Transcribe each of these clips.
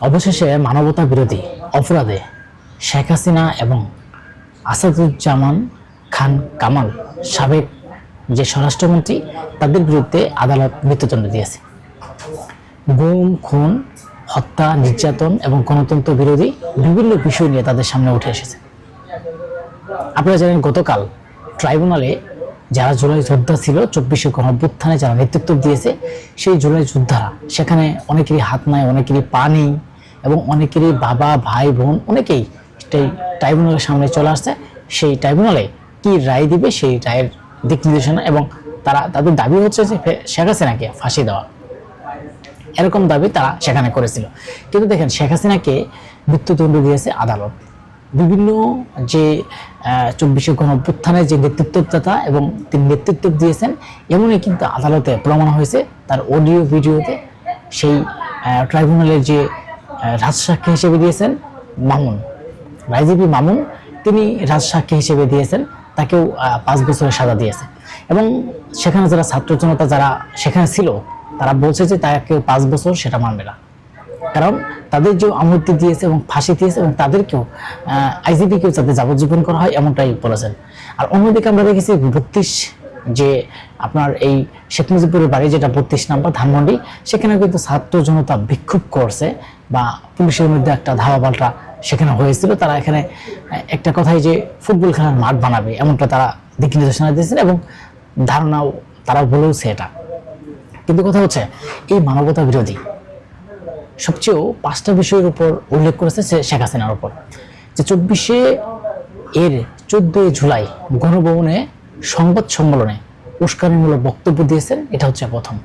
অবশেষে মানবতা বিরোধী অপরাধে শেখ হাসিনা এবং আসাদুজ্জামান খান কামাল সাবেক যে স্বরাষ্ট্রমন্ত্রী, তাদের বিরুদ্ধে আদালত মৃত্যুদণ্ড দিয়েছে। গুম, খুন, হত্যা, নির্যাতন এবং গণতন্ত্র বিরোধী বিভিন্ন বিষয় নিয়ে তাদের সামনে উঠে এসেছে। আপনারা জানেন, গতকাল ট্রাইব্যুনালে যারা জুলাই যোদ্ধা ছিল, চব্বিশে গণঅভ্যুত্থানে যারা নেতৃত্ব দিয়েছে, সেই জুলাই যোদ্ধারা, সেখানে অনেকেরই হাত নাই, অনেকেরই পা নেই এবং অনেকেরই বাবা, ভাই, বোন অনেকেই সেই ট্রাইব্যুনালের সামনে চলে আসছে। সেই ট্রাইব্যুনালে কি রায় দিবে সেই রায়ের দিক নির্দেশনা এবং তারা, তাদের দাবি হচ্ছে যে শেখ হাসিনাকে ফাঁসি দেওয়া। এরকম দাবি তারা সেখানে করেছিল। কিন্তু দেখেন, শেখ হাসিনাকে মৃত্যুদণ্ড দিয়েছে আদালত। বিভিন্ন যে চব্বিশে গণ অভ্যুত্থানের যে নেতৃত্বদাতা এবং তিনি নেতৃত্ব দিয়েছেন, এমনই কিন্তু আদালতে প্রমাণ হয়েছে তার অডিও ভিডিওতে সেই ট্রাইব্যুনালের যে রাজসাক্ষী হিসেবে দিয়েছেন মামুন। রাইজিবি মামুন, তিনি রাজসাক্ষী হিসেবে দিয়েছেন, তাকেও পাঁচ বছরের সাজা দিয়েছে। এবং সেখানে যারা ছাত্র জনতা যারা সেখানে ছিল, তারা বলছে যে তাকেও পাঁচ বছর সেটা মানবে না। কারণ তাদের যে আমৃত্যু দিয়েছে এবং ফাঁসি দিয়েছে এবং তাদেরকেও আইজিপিকেও যাতে যাবজ্জীবন করা হয়, এমনটাই বলেছেন। আর অন্যদিকে আমরা দেখেছি বত্রিশ যে আপনার এই শেখ মুজিবুরের বাড়ি যেটা বত্রিশ নাম্বার ধানমন্ডি, সেখানে কিন্তু ছাত্র জনতা বিক্ষোভ করছে বা পুলিশের মধ্যে একটা ধাওয়া পাল্টা সেখানে হয়েছিল। তারা এখানে একটা কথাই যে ফুটবল খেলার মাঠ বানাবে, এমনটা তারা দিক নির্দেশনা দিয়েছেন এবং ধারণাও তারা বলেওছে এটা। কিন্তু কথা হচ্ছে, এই মানবতা বিরোধী সবচেয়েও পাঁচটা বিষয়ের উপর উল্লেখ করেছে শেখ হাসিনার উপর। যে চব্বিশে এর চোদ্দই জুলাই গণভবনে সংবাদ সম্মেলনে উস্কানিমূলক বক্তব্য দিয়েছেন, এটা হচ্ছে প্রথম।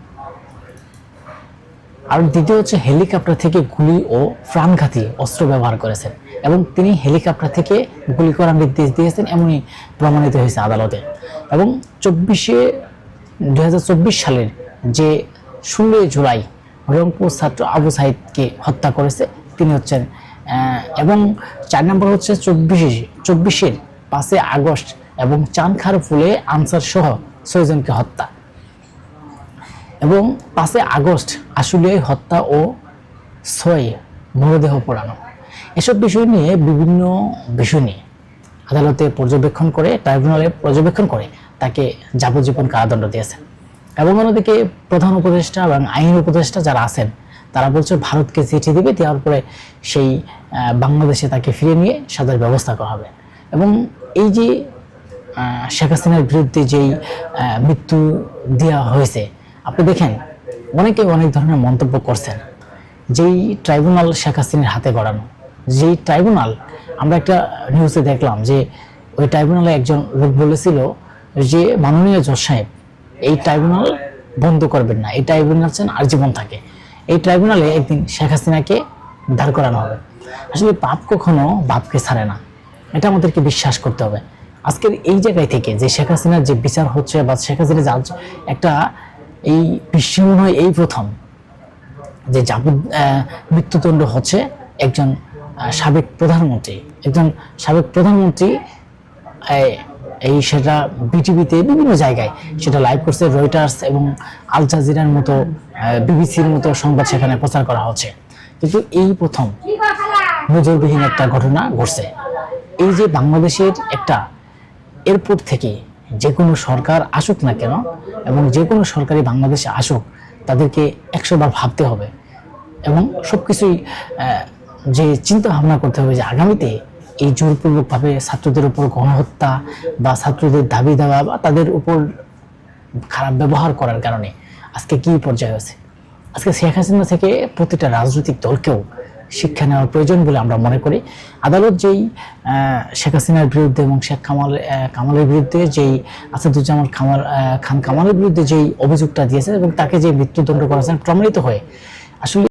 আর দ্বিতীয় হচ্ছে হেলিকপ্টার থেকে গুলি ও প্রাণঘাতী অস্ত্র ব্যবহার করেছেন এবং তিনি হেলিকপ্টার থেকে গুলি করার নির্দেশ দিয়েছেন এমনই প্রমাণিত হয়েছে আদালতে। এবং চব্বিশে দুই হাজার চব্বিশ সালের যে ষোলোই জুলাই রংপুর ছাত্র আবু সাইদকে হত্যা করেছে, তিনি হচ্ছেন এবং চার নম্বর হচ্ছে চব্বিশে, চব্বিশের পাঁচই আগস্ট এবং চানখার ফুলে আনসার সহ ছয়জনকে হত্যা। এবং পাঁচই আগস্ট আশুলিয়ায় হত্যা ও ছয় মরদেহ পোড়ানো। এসব বিষয় নিয়ে বিভিন্ন বিষয় নিয়ে আদালতে পর্যবেক্ষণ করে, ট্রাইব্যুনালে পর্যবেক্ষণ করে তাকে যাবজ্জীবন কারাদণ্ড দিয়েছেন। এবং অন্যদিকে প্রধান উপদেষ্টা এবং আইন উপদেষ্টা যারা আছেন, তারা বলছে ভারতকে চিঠি দিবে, দেওয়ার পরে সেই বাংলাদেশে তাকে ফিরে নিয়ে সাজার ব্যবস্থা করা হবে। এবং এই যে শেখ হাসিনার বিরুদ্ধে যেই মৃত্যু দেওয়া হয়েছে, আপনি দেখেন, অনেকে অনেক ধরনের মন্তব্য করছেন, যেই ট্রাইব্যুনাল শেখ হাসিনার হাতে গড়ানো, যেই ট্রাইব্যুনাল, আমরা একটা নিউজে দেখলাম যে, ওই ট্রাইব্যুনালে একজন লোক বলেছিল যে, মাননীয় জজ সাহেব, এই ট্রাইব্যুনাল বন্ধ করবেন না, এই ট্রাইব্যুনাল চান আজীবন থাকে, এই ট্রাইব্যুনালে একদিন শেখ হাসিনাকে দাঁড় করানো হবে। আসলে পাপ কখনো বাপকে ছাড়ে না, এটা আমাদেরকে বিশ্বাস করতে হবে। আজকের এই জায়গায় থেকে যে শেখ হাসিনার যে বিচার হচ্ছে বা শেখ হাসিনা একটা এই বিশ্বে মনে হয় এই প্রথম যে যাবত মৃত্যুদণ্ড হচ্ছে একজন সাবেক প্রধানমন্ত্রী। একজন সাবেক প্রধানমন্ত্রী এই সেটা বিটিভিতে বিভিন্ন জায়গায় সেটা লাইভ করছে রয়টার্স এবং আল জাজিরার মতো বিবিসির মতো সংবাদ সেখানে প্রচার করা হচ্ছে। কিন্তু এই প্রথম নজরবিহীন একটা ঘটনা ঘটছে। এই যে বাংলাদেশের একটা এরপর থেকে যে কোনো সরকার আসুক না কেন এবং যে কোনো সরকারি বাংলাদেশে আসুক, তাদেরকে একশো বার ভাবতে হবে এবং সব কিছুই যে চিন্তা ভাবনা করতে হবে যে আগামীতে এই জোরপূর্বকভাবে ছাত্রদের উপর গণহত্যা বা ছাত্রদের দাবি দেওয়া বা তাদের উপর খারাপ ব্যবহার করার কারণে আজকে কি পর্যায়ে হয়েছে আজকে শেখ হাসিনা থেকে প্রতিটা রাজনৈতিক দলকেও শিক্ষা নেওয়ার প্রয়োজন বলে আমরা মনে করি। আদালত যেই শেখ হাসিনার বিরুদ্ধে এবং শেখ কামাল কামালের বিরুদ্ধে যেই, আসাদুজ্জামান খামাল খান কামালের বিরুদ্ধে যেই অভিযোগটা দিয়েছে এবং তাকে যে মৃত্যুদণ্ড করেছেন প্রমাণিত হয়ে, আসলে